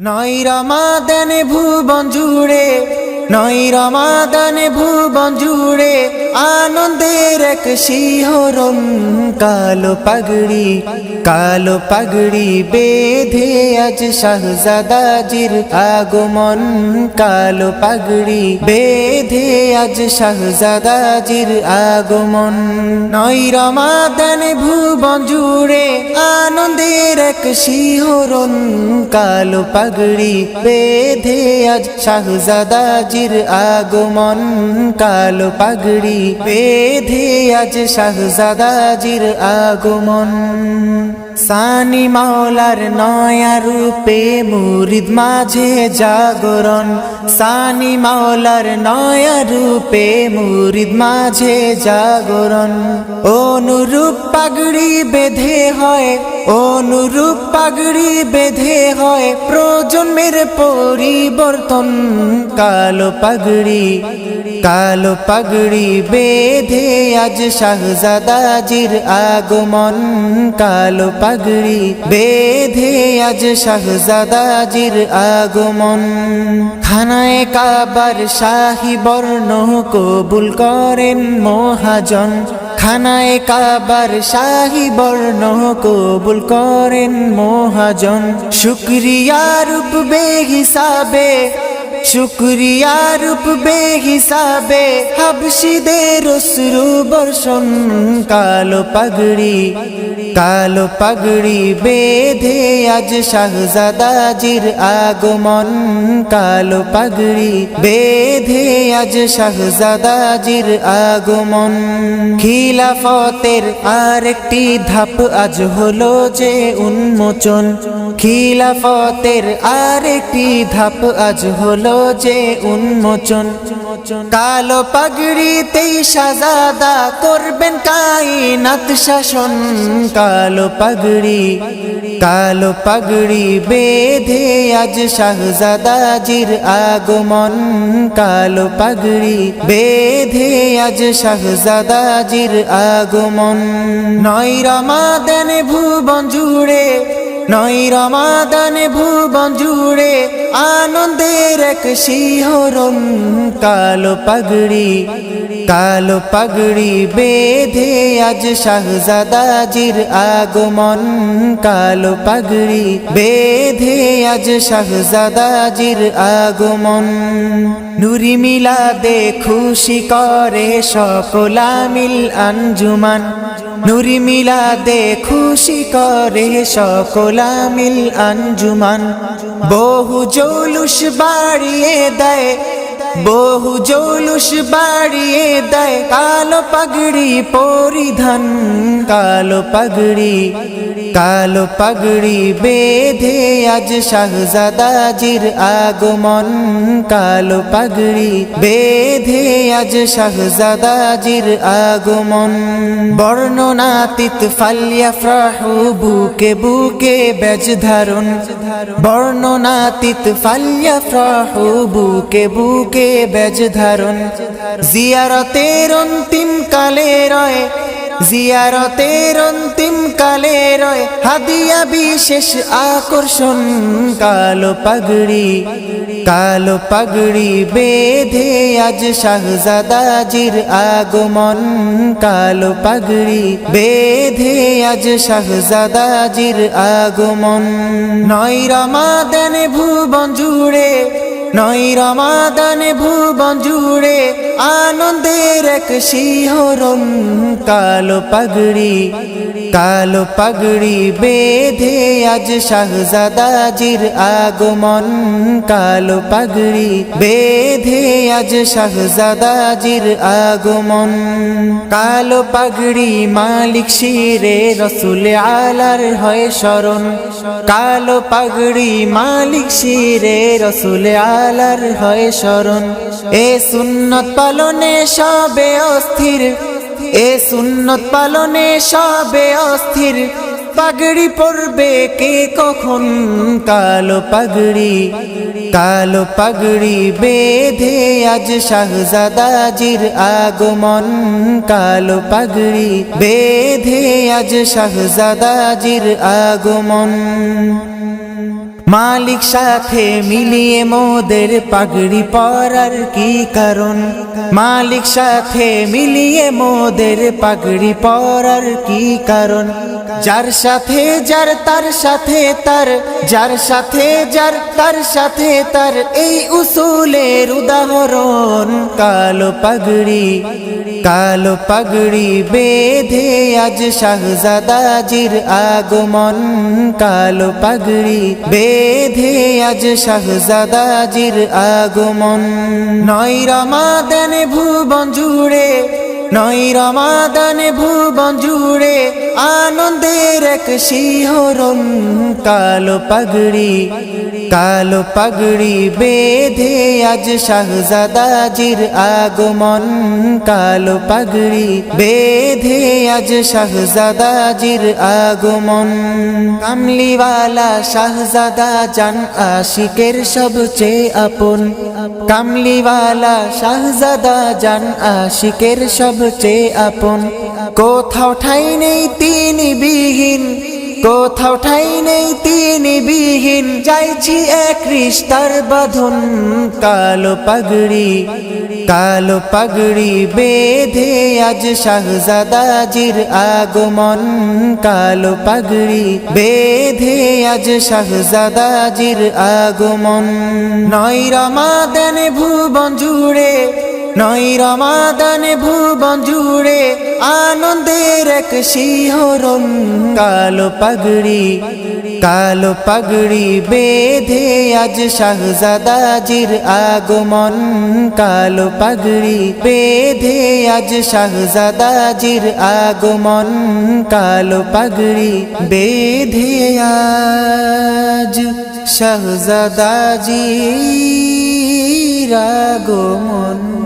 নয় রমাদান ভুবন জুড়ে নয় রমাদান ভুবন জুড়ে, আনন্দের এক শিহরণ কালো পাগড়ি কালো পাগড়ি বেঁধে আজ শাহজাদাজির আগমন, কালো পাগড়ি বেঁধে আজ শাহজাদাজির আগমন। নয় রমাদান ভুবন জুড়ে আনন্দের এক শিহরণ কালো পাগড়ি বেঁধে আজ শাহজাদাজির আগমন কালো পাগড়ি বেঁধে আজ শাহজাদাজির আগমন সানি মাওলার নয়া রূপে মুরিদ মাঝে জাগরণ। সানি মাওলার নয়া রূপে মুরিদ মাঝে জাগরণ। অনুরূপ পাগড়ি বেঁধে হয়, অনুরূপ পাগড়ি বেঁধে হয়। প্রজন্মের পরিবর্তন, কালো পাগড়ি কালো পাগড়ি বেঁধে আজ শাহজাদাজির আগমন। কালো পাগড়ি বেঁধে আজ শাহজাদাজির আগমন। খানায় কাবার শাহী বর্ণ কবুল করেন মহাজন। খানায় কাবার শাহী বর্ণ কবুল করেন মহাজন। শুক্রিয়া রূপ বে হিসাবে শুক্রিয়া রূপ বে হিসাবে হাবশিদের অশ্রু বর্ষণ, কালো পাগড়ি কালো পাগড়ি বেঁধে আজ শাহজাদাজির আগমন, কালো পাগড়ি বেঁধে আজ শাহজাদাজির আগমন। খিলাফতের আরেকটি ধাপ আজ হলো যে উন্মোচন, খিলাফতের আরেকটি ধাপ আজ হলো যে উন্মোচন, কালো পাগড়িতেই সাজাদা করবেন কাইনাত শাসন। কালো পাগড়ি কালো পাগড়ি বেঁধে আজ শাহজাদাজির আগমন। কালো পাগড়ি বেঁধে আজ শাহজাদাজির আগমন। নয় রমাদান ভুবন জুড়ে, নয় রমাদান ভুবন জুড়ে আনন্দের এক শিহরণ, কালো পাগড়ি কালো পাগড়ি বেঁধে আজ শাহজাদাজির আগমন। কালো পাগড়ি বেঁধে আজ শাহজাদাজির আগমন। নুরি মিলাদে খুশি করে সকলামিল আঞ্জুমান। নুরি মিলাদে খুশি করে সকলামিল আঞ্জুমান। বহু জৌলুস বাড়িয়ে দেয়, বহু জৌলুস বাড়িয়ে দেয় কালো পাগড়ি পরিধান, কালো পাগড়ি কালো পাগড়ি বেঁধে আজ শাহজাদাজির আগমন। কালো পাগড়ি বেঁধে আজ শাহজাদাজির আগমন। বর্ণনাতীত ফালিয়া ফ্রাহু বুকে বুকে বেজ ধারণ। বর্ণনাতীত ফালিয়া ফ্রাহু বুকে বুকে বেজ ধারণ। জিয়ারতের অন্তিম কালে রয় জিয়ারতের অন্তিম কালে রয় হাদিয়া বিশেষ আকর্ষণ, কালো পাগড়ি কালো পাগড়ি বেঁধে আজ শাহজাদাজির আগমন, কালো পাগড়ি বেঁধে আজ শাহজাদাজির আগমন। নয় রমাদান ভুবন জুড়ে, নয় রমাদান ভুবন জুড়ে আনন্দের এক শিহরণ, কালো পাগড়ি কালো পাগড়ি বেঁধে আজ শাহজাদাজির আগমন। কালো পাগড়ি বেঁধে আজ শাহজাদাজির আগমন। কালো পাগড়ি মালিক শিরে রসুল আলার হয় শরণ কালো পাগড়ি মালিক শিরে রসুল আলার হয় শরণ এ সুন্নত পালনে সবে অস্থির, এ সুন্নত পালনে সবে অস্থির। পাগড়ি পরবে কে কখন? কালো পাগড়ি কালো পাগড়ি বেঁধে আজ শাহজাদাজির আগমন। কালো পাগড়ি বেঁধে আজ শাহজাদাজির আগমন। মালিক সাথে মিলিয়ে মোদের পাগড়ি পরার কি কারণ? মালিক সাথে মিলিয়ে মোদের পাগড়ি পরার কি কারণ? যার সাথে যার, তার সাথে তার, যার সাথে যার, তার সাথে তার, এই উসুলের উদাহরণ। কালো পাগড়ি কালো পাগড়ি বেঁধে আজ শাহজাদাজির আগমন। কালো পাগড়ি বেঁধে আজ শাহজাদাজির আগমন। নয় রমাদান ভুবন জুড়ে, নয় রমাদান ভুবন জুড়ে, আনন্দের এক শিহরণ কালো পাগড়ি। কালো পাগড়ি বেঁধে আজ শাহজাদাজির আগমন। কালো পাগড়ি বেঁধে আজ শাহজাদাজির আগমন। কামলিওয়ালা শাহজাদা জান আশিকের সবচেয়ে আপন। কামলিওয়ালা শাহজাদা জান আশিকের সবচেয়ে আপন। কোথাও ঠাই নেই তিনি বিহীন। কোথাও ঠাই নেই, তিনি বিহীন। চাইছি এক রিস্তার বাঁধন, কালো পাগড়ি কালো পাগড়ি বেঁধে আজ শাহজাদাজির আগমন। কালো পাগড়ি বেঁধে আজ শাহজাদাজির আগমন। নয় রমাদান ভুবন জুড়ে নয় রমাদান ভুবন জুড়ে আনন্দের এক শিহরণ, কালো পাগড়ি কালো পাগড়ি বেঁধে আজ শাহজাদাজির আগমন, কালো পাগড়ি বেঁধে আজ শাহজাদাজির আগমন, কালো পাগড়ি বেঁধে আজ শাহজাদাজির আগমন।